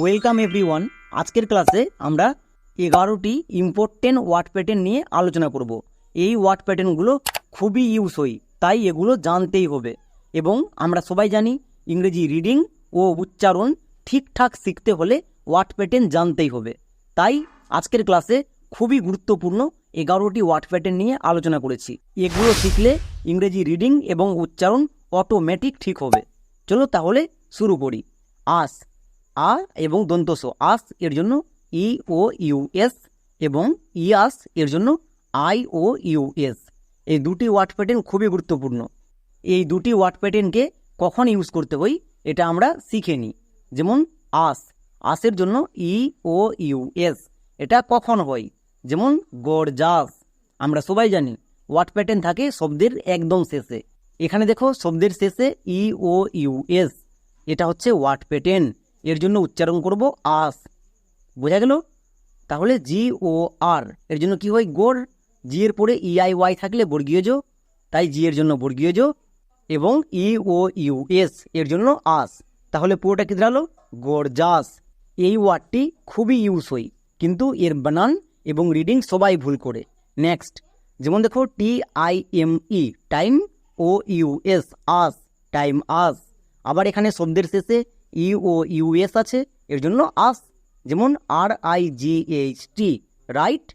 Welcome everyone আজকের ক্লাসে আমরা এগারোটি ইম্পর্টেন্ট ওয়ার্ড প্যাটার্ন নিয়ে আলোচনা করব। এই ওয়ার্ড প্যাটার্নগুলো খুবই ইউজ হই তাই এগুলো জানতেই হবে। এবং আমরা সবাই জানি, ইংরেজি রিডিং ও উচ্চারণ ঠিকঠাক শিখতে হলে ওয়ার্ড প্যাটার্ন জানতেই হবে। তাই আজকের ক্লাসে খুবই গুরুত্বপূর্ণ এগারোটি ওয়ার্ড প্যাটার্ন নিয়ে আলোচনা করেছি। এগুলো শিখলে ইংরেজি রিডিং এবং উচ্চারণ অটোমেটিক ঠিক হবে। চলো তাহলে শুরু করি। আস আ এবং দন্তস আস এর জন্য ই ও ইউ এস এবং ইয়াস এর জন্য আই ও ইউ এস এই দুটি ওয়ার্ড প্যাটার্ন খুবই গুরুত্বপূর্ণ। এই দুটি ওয়ার্ড প্যাটার্নকে কখন ইউজ করতে হয়, এটা আমরা শিখে নিই। যেমন আস। আসের জন্য ই ও ইউ এস এটা কখন হয়? যেমন গরজাস। আমরা সবাই জানি, ওয়ার্ড প্যাটার্ন থাকে শব্দের একদম শেষে। এখানে দেখো, শব্দের শেষে ই ও ইউ এস এটা হচ্ছে ওয়ার্ড প্যাটার্ন এর জন্য উচ্চারণ করব আস। বোঝা গেল? তাহলে জি ও আর। এর জন্য কি হয়? গোর। জি এর পরে ই আই ওয়াই থাকলে বর্গীয় জো, তাই জি এর জন্য বর্গীয় জো এবং ই ও ইউ এস এর জন্য আস। তাহলে পুরোটা কি দাঁড়াল? গরজাস। এই ওয়ার্ডটি খুবই ইউজ হয় কিন্তু এর বানান এবং রিডিং সবাই ভুল করে। নেক্সট, যেমন দেখো, T I M E, time O U S, ous, time ous. আবার এখানে শব্দের শেষে ই ও ইউএস আছে, এর জন্য আস, যেমন R I G H T right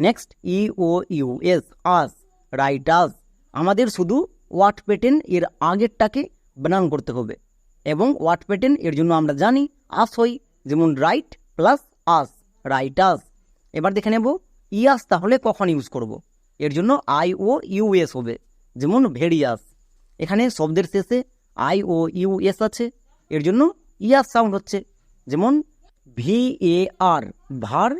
next E O U S ous right ous আমাদের শুধু ওয়ার্ড প্যাটার্ন এর আগেরটাকে বানান করতে হবে, এবং ওয়ার্ড প্যাটার্ন এর জন্য আমরা জানি আস হই, যেমন right plus ous right ous এবার দেখে নেব, ইয়াস তাহলে কখন ইউজ করব। এর জন্য আই ও ইউএস হবে, যেমন ভেরিয়াস, এখানে শব্দের শেষে আই ও ইউএস আছে, এর জন্য ইয়াস সাউন্ড হচ্ছে যেমন V A R var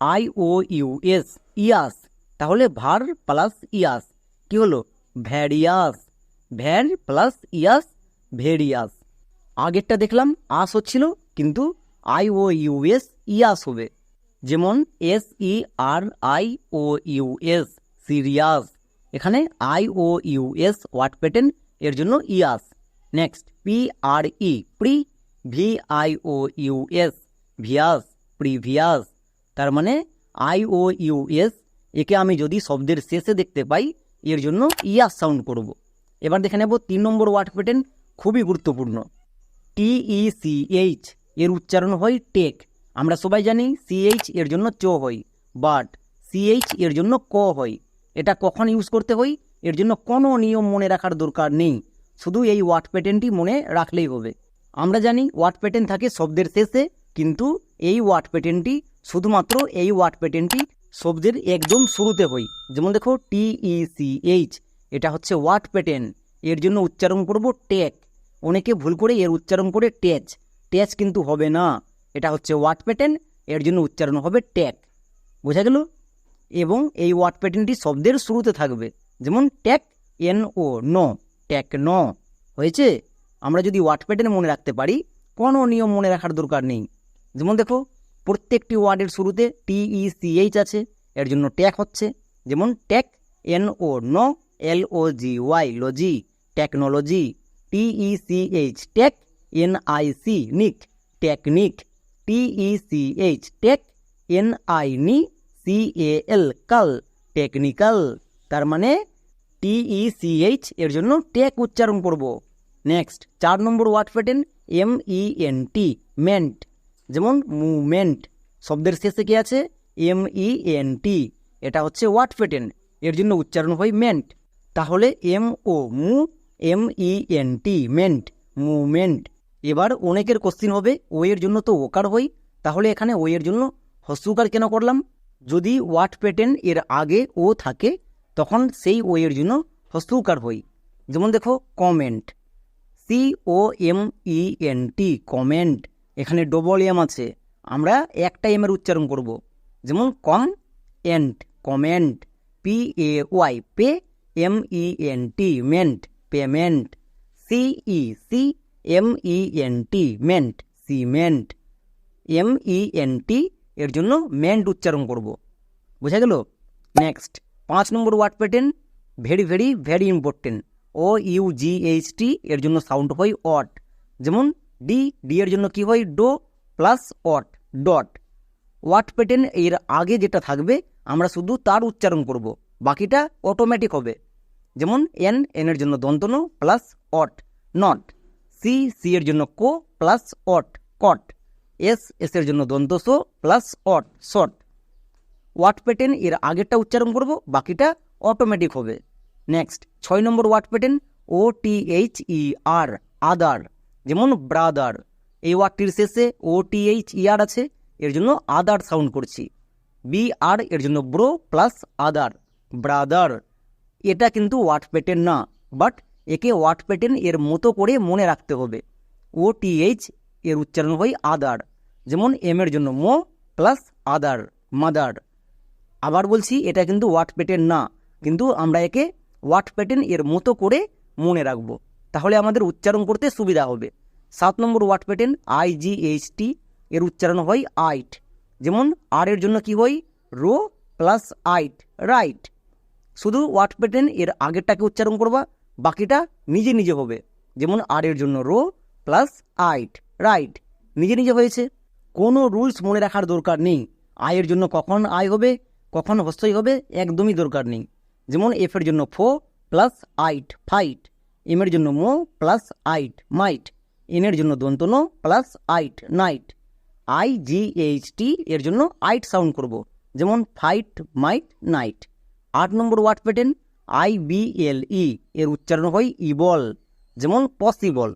I O U S ious. তাহলে ভার প্লাস ইয়াস, কি হলো? Various. Var plus ious various আগেরটা দেখলাম আস হচ্ছিল, কিন্তু I O U S ious হবে। যেমন S E R I O U S serious. এখানে I O U S word pattern, এর জন্য ious. Next P R E pre V I O U S vious, previous. তার মানে I O U S একে আমি যদি শব্দের শেষে দেখতে পাই, এর জন্য ইয়াস সাউন্ড করব। এবার দেখে নেব তিন নম্বর ওয়ার্ড প্যাটার্ন, খুবই গুরুত্বপূর্ণ। টি ই সি এইচ এর উচ্চারণ হয় টেক। আমরা সবাই জানি সিএইচ এর জন্য চো হয়, বাট সিএইচ এর জন্য ক হয়। এটা কখন ইউজ করতে হয়? এর জন্য কোনো নিয়ম মনে রাখার দরকার নেই। শুধু এই ওয়ার্ড প্যাটার্নটি মনে রাখলেই হবে। আমরা জানি ওয়ার্ড প্যাটার্ন থাকে শব্দের শেষে, কিন্তু এই ওয়ার্ড প্যাটার্নটি শুধুমাত্র এই ওয়ার্ড প্যাটার্নটি শব্দের একদম শুরুতে হয়। যেমন দেখো টি ই সি এইচ এটা হচ্ছে ওয়ার্ড প্যাটার্ন এর জন্য উচ্চারণ করব টেক অনেকে ভুল করে এর উচ্চারণ করে টেচ টেচ কিন্তু হবে না। এটা হচ্ছে ওয়ার্ড প্যাটার্ন এর জন্য উচ্চারণ হবে ট্যাক বোঝা গেল? এবং এই ওয়ার্ড প্যাটার্নটি শব্দের শুরুতে থাকবে। যেমন ট্যাক এন ও ন ট্যাক ন হয়েছে? আমরা যদি ওয়ার্ড প্যাটার্ন মনে রাখতে পারি, কোনো নিয়ম মনে রাখার দরকার নেই। যেমন দেখো, প্রত্যেকটি ওয়ার্ডের শুরুতে টি ই সি এইচ আছে, এর জন্য ট্যাক হচ্ছে। যেমন tech N O no L O G Y logy technology T E C H tech N I C nic technique T E C H tech N I ni C A L cal technical তার মানে টি E C H এর জন্য take উচ্চারণ করব। Next চার নম্বর word pattern M E N T ment যেমন movement শব্দের শেষে কি আছে? এম ই এন টি এটা হচ্ছে ওয়ার্ড প্যাটার্ন এর জন্য উচ্চারণ হয় মেন্ট তাহলে M O mo M E N T ment movement এবার অনেকের কোশ্চিন হবে ও এর জন্য তো ওকার হই তাহলে এখানে ও এর জন্য হস্যকার কেন করলাম? যদি ওয়ার্ড প্যাটার্ন এর আগে ও থাকে, তখন সেই ও এর জন্য হস্যকার হই যেমন দেখো comment C O M E N T comment এখানে ডবল এম আছে। আমরা একটা এমের উচ্চারণ করব। যেমন com ent comment P A Y pay M E N T ment payment ce C M E N T ment cement M E N T এর জন্য মেন্ট উচ্চারণ করব। বোঝা গেল? নেক্সট পাঁচ নম্বর word pattern very very very important O U G H T এর জন্য sound হয় অট যেমন ডি ডি এর জন্য কি হয়? Do plus ought dot word pattern এর আগে যেটা থাকবে, আমরা শুধু তার উচ্চারণ করব, বাকিটা অটোমেটিক হবে। যেমন এন এনের জন্য দন্তনো plus ought nought C C এর জন্য co plus ought caught S S এর জন্য দন্তসো plus ought sought word pattern এর আগেরটা উচ্চারণ করব, বাকিটা অটোমেটিক হবে। নেক্সট ছয় নম্বর word pattern O T H E R other যেমন ব্রাদার এই ওয়ার্ডটির শেষে ও টি এইচ ই আর আছে, এর জন্য আদার সাউন্ড করছি। বি আর এর জন্য ব্রো প্লাস আদার ব্রাদার এটা কিন্তু ওয়াট প্যাটার্ন না বাট একে ওয়াট প্যাটার্ন এর মতো করে মনে রাখতে হবে। ও টি এইচ এর উচ্চারণ হয় আদার যেমন এম এর জন্য মো প্লাস আদার মাদার আবার বলছি, এটা কিন্তু ওয়াট প্যাটার্ন না, কিন্তু আমরা একে ওয়াট প্যাটার্ন এর মতো করে মনে রাখব। তাহলে আমাদের উচ্চারণ করতে সুবিধা হবে। সাত নম্বর word pattern I G H T এর উচ্চারণ হয় আইট যেমন আর এর জন্য কি হয়? রো প্লাস আইট রাইট শুধু ওয়াট প্যাটার্ন এর আগেরটাকে উচ্চারণ করবা, বাকিটা নিজে নিজে হবে। যেমন আর এর জন্য রো প্লাস আইট রাইট নিজে নিজে হয়েছে। কোনো রুলস মনে রাখার দরকার নেই। আয়ের জন্য কখন আয় হবে, কখন হস্তই হবে, একদমই দরকার নেই। যেমন এফ এর জন্য ফো প্লাস আইট ফাইট, এম এর জন্য মো প্লাস আইট মাইট, এন এর জন্য দন্তনো plus ight night. I G H T এর জন্য আইট সাউন্ড করব, যেমন ফাইট, মাইট, নাইট। আট নম্বর word pattern, I B L E, এর উচ্চারণ হয় ইবল যেমন পসিবল।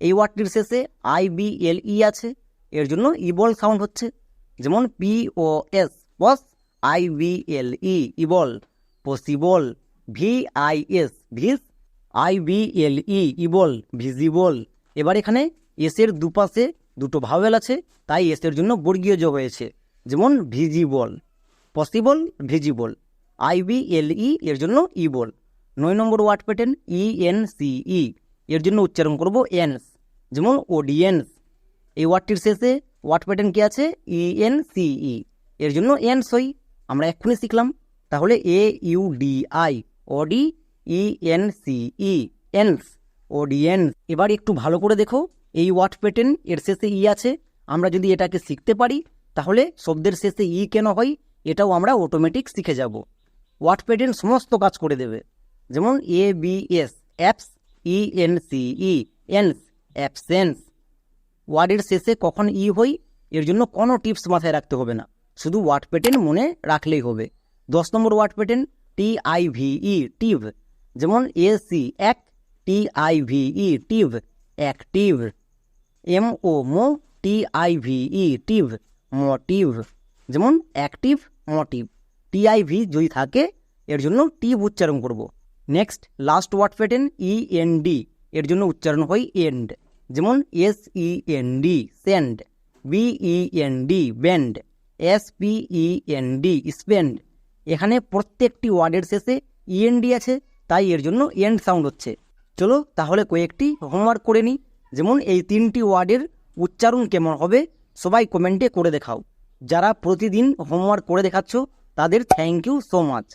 এই ওয়ার্ডটির শেষে আই বি এল ই আছে, এর জন্য ইবল সাউন্ড হচ্ছে, যেমন P O S, pos, I B L E ible possible V I S vis I B L E ible visible এবার এখানে এসের দুপাশে দুটো ভাওয়েল আছে, তাই এসের জন্য বর্গীয় যোগ হয়েছে। যেমন visible possible visible I B L E এর জন্য ইবল নয় নম্বর word pattern E N C E এর জন্য উচ্চারণ করব এনস যেমন অডিয়েন্স এই ওয়ার্ডটির শেষে ওয়ার্ড প্যাটার্ন কি আছে? ই এন সি ই এর জন্য এনস হই আমরা এক্ষুনি শিখলাম। তাহলে A U D I audi E N C E ence audience এবার একটু ভালো করে দেখো, এই ওয়ার্ড প্যাটার্ন এর শেষে ই আছে। আমরা যদি এটাকে শিখতে পারি, তাহলে শব্দের শেষে ই কেন হয়, এটাও আমরা অটোমেটিক শিখে যাব। ওয়ার্ড প্যাটার্ন সমস্ত কাজ করে দেবে। যেমন A B S abs E N C E ence absence ওয়ার্ডের শেষে কখন ই হই এর জন্য কোনো টিপস মাথায় রাখতে হবে না। শুধু ওয়ার্ড প্যাটার্ন মনে রাখলেই হবে। দশ নম্বর word pattern T I V E tive. যেমন A C ac T I V E tive. Active M O mo T I V E tive, motive. যেমন active, motive. T I V যদি থাকে, এর জন্য টিভ উচ্চারণ করব। Next, last word pattern E N D এর জন্য উচ্চারণ হয় এন্ড। যেমন S E N D send. B E N D bend S P E N D spend. এখানে প্রত্যেকটি ওয়ার্ডের শেষে ইএনডি আছে, তাই এর জন্য এন্ড সাউন্ড হচ্ছে। চলো তাহলে কয়েকটি হোমওয়ার্ক করে নিই। যেমন এই তিনটি ওয়ার্ডের উচ্চারণ কেমন হবে, সবাই কমেন্টে করে দেখাও। যারা প্রতিদিন হোমওয়ার্ক করে দেখাচ্ছ, তাদের থ্যাংক ইউ সো মাচ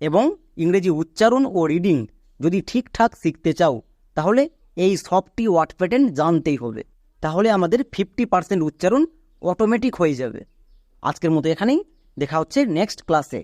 এবং ইংরেজি উচ্চারণ ও রিডিং যদি ঠিকঠাক শিখতে চাও, তাহলে এই সবটি ওয়ার্ড প্যাটার্ন জানতেই হবে। তাহলে আমাদের ফিফটি পার্সেন্ট উচ্চারণ অটোমেটিক হয়ে যাবে। আজকের মতো এখানেই, দেখা হচ্ছে নেক্সট ক্লাসে